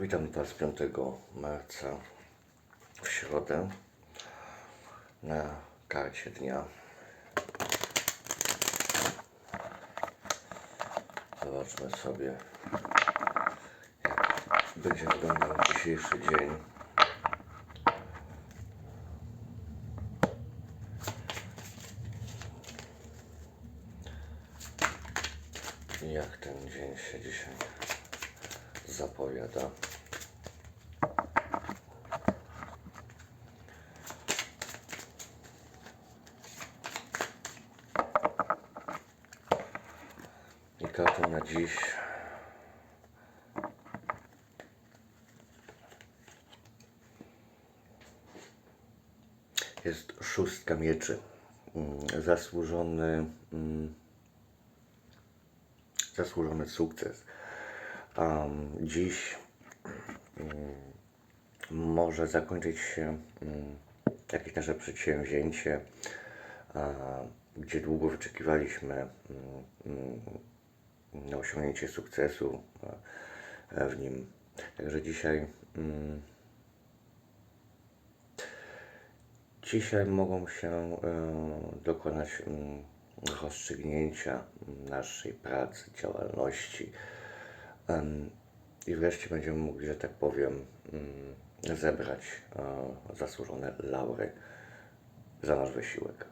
Witam Was 5 marca w środę na karcie dnia. Zobaczmy sobie, jak będzie wyglądał dzisiejszy dzień. Jak ten dzień się dzisiaj zapowiada. Kartą na dziś jest szóstka mieczy. Mm, Zasłużony, mm, zasłużony sukces. Dziś mm, może zakończyć się jakieś nasze przedsięwzięcie, gdzie długo wyczekiwaliśmy na osiągnięcie sukcesu w nim. Także dzisiaj mm, Dzisiaj mogą się e, dokonać mm, rozstrzygnięcia naszej pracy, działalności em, i wreszcie będziemy mogli, że tak powiem, mm, zebrać e, zasłużone laury za nasz wysiłek.